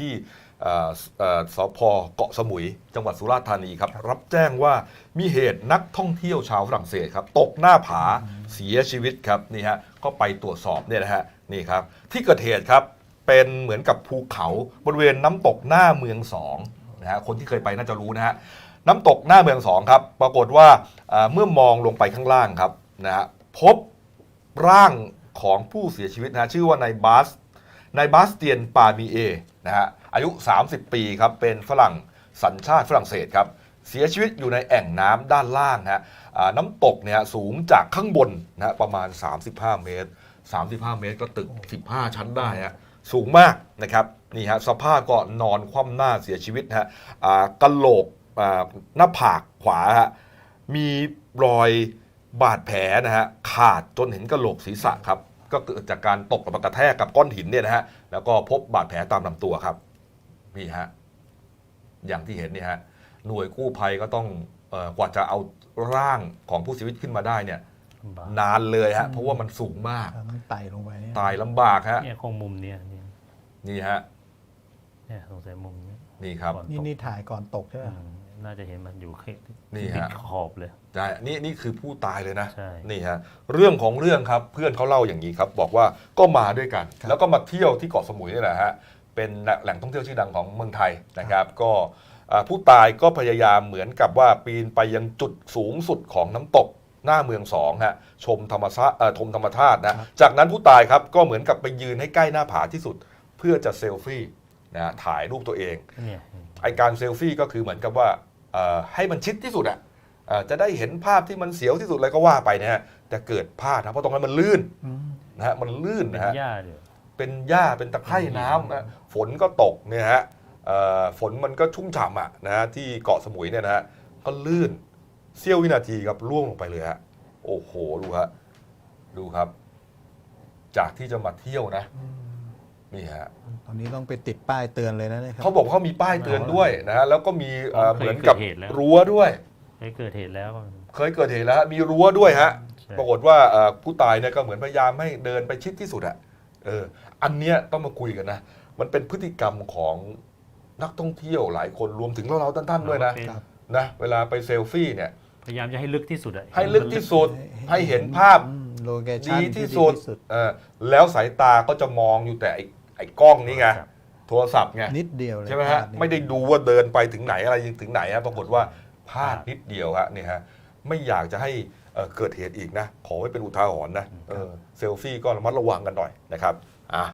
ที่เอ่อเอ่อสพเกาะสมุย จังหวัดสุราษฎร์ธานีครับรับแจ้งว่ามีเหตุนักท่องเที่ยวชาวฝรั่งเศสครับตกหน้าผาเสียชีวิตครับนี่ฮะก็ไปตรวจสอบเนี่ยนะฮะนี่ครับที่เกิดเหตุครับเป็นเหมือนกับภูเขาบริเวณน้ำตกหน้าเมืองสองนะฮะคนที่เคยไปน่าจะรู้นะฮะน้ำตกหน้าเมืองสองครับปรากฏว่าเอ่อเมื่อมองลงไปข้างล่างครับนะฮะพบร่างของผู้เสียชีวิตนะฮะชื่อว่านายบาสนายบาสเตียนปามีเอ นะฮะอายุ 30 ปีครับเป็นฝรั่งสัญชาติฝรั่งเศสครับเสียชีวิตอยู่ในแอ่งน้ำด้านล่างฮะน้ำตกเนี่ยสูงจากข้างบนนะฮะประมาณ 35 เมตร 35 เมตรก็ตึก 15 ชั้นได้ฮะสูงมากนะครับนี่ฮะสภาพก็นอนคว่ำหน้าเสียชีวิตนะฮะอ่ากะโหลกหน้าผากขวาฮะมีรอยบาดแผลนะฮะขาดจนเห็นกะโหลกศีรษะครับ ก็เกิดจากการตกกับกระแทกกับก้อนหินเนี่ยนะฮะแล้วก็พบบาดแผลตามลำตัวครับนี่ฮะอย่างที่เห็นเนี่ยฮะหน่วยกู้ภัยก็ต้องเออกว่าจะเอาร่างของผู้เสียชีวิตขึ้นมาได้เนี่ยลำบากนานเลยฮะเพราะว่ามันสูงมากต้องไต่ลงไปเนี่ยตายลำบากฮะเนี่ยคงมุมเนี่ยเนี่ยนี่ฮะเนี่ยสงสัยมุมเนี้นี่ครับก่อนนี่ตกนี่ถ่ายก่อนตกใช่ไหมอืม น่าจะเห็นมันอยู่ที่นี่ที่ฮะขอบเลย ใช่นี่นี่คือผู้ตายเลยนะ ใช่ นี่ฮะ เรื่องของเรื่องครับเพื่อนเขาเล่าอย่างนี้ครับ บอกว่าก็มาด้วยกัน แล้วก็มาเที่ยวที่เกาะสมุยนี่แหละฮะ เป็นแหล่งท่องเที่ยวชื่อดังของเมืองไทยนะครับ ก็อ่าผู้ตายก็พยายามเหมือนกับว่าปีนไปยังจุดสูงสุดของน้ำตกหน้าเมืองสองฮะ ชมธรรมชาติเอ่อชมธรรมชาตินะ จากนั้นผู้ตายครับก็เหมือนกับไปยืนให้ใกล้หน้าผาที่สุด เพื่อจะเซลฟี่นะฮะถ่ายรูปตัวเอง เนี่ย ไอการเซลฟี่ก็คือเหมือนกับว่าเอ่อ ให้มันชิดที่สุดอะเอะจะได้เห็นภาพที่มันเสียวที่สุดอะไรก็ว่าไปนะฮะแต่เกิดพลาดนะเพราะตรงนั้นมันลื่นอืมนะฮะมันลื่นเป็นนะฮะหญ้าเดียวเป็นหญ้าเป็นตะไคร่น้ำนะฝนก็ตกเนี่ยฮะเอ่อฝนมันก็ชุ่มฉ่ำอะนะฮะที่เกาะสมุยเนี่ยนะฮะก็ลื่นเสี้ยววินาทีครับล่วงลงไปเลยฮะโอ้โหดูฮะดูครับ จากที่จะมาเที่ยวนะ นี่ฮะตอนนี้ต้องไปติดป้ายเตือนเลยนะเนี่ยครับ เขาบอกว่าเขามีป้ายเตือนด้วยนะฮะแล้วก็มีเอ่อเคยเหมือนกับเกิดเหตุแล้ว รั้วด้วย เคยเกิดเหตุแล้ว เคยเกิดเหตุแล้วฮะมีรั้วด้วยฮะ ใช่ ปรากฏว่าเอ่อผู้ตายเนี่ยก็เหมือนพยายามให้เดินไปชิดที่สุดอะเออ อันเนี้ยต้องมาคุยกันนะ มันเป็นพฤติกรรมของนักท่องเที่ยวหลายคนรวมถึงเราเราๆท่านๆด้วยนะเป็นครั บ นะ เวลาไปเซลฟี่เนี่ย พยายามจะให้ลึกที่สุดอะให้ลึกที่สุดให้เห็นภาพโลเคชั่นดีที่สุดเออแล้วสายตาก็จะมองอยู่แต่ไอ้ ไอ้กล้องนี้ไงโทรศัพท์ไงนิดเดียวเลยใช่ไหมฮะพลานิไม่ได้ดูว่าเดินไปถึงไหนอะไรถึงไหนฮะปรากฏว่าพลาดนิดเดียวฮะนี่ฮะไม่อยากจะให้เอ่อเกิดเหตุอีกนะ ขอไว้เป็นอุทาหรณ์นะเออเซลฟี่ก็ระมัดระวังกันหน่อยนะครับอะ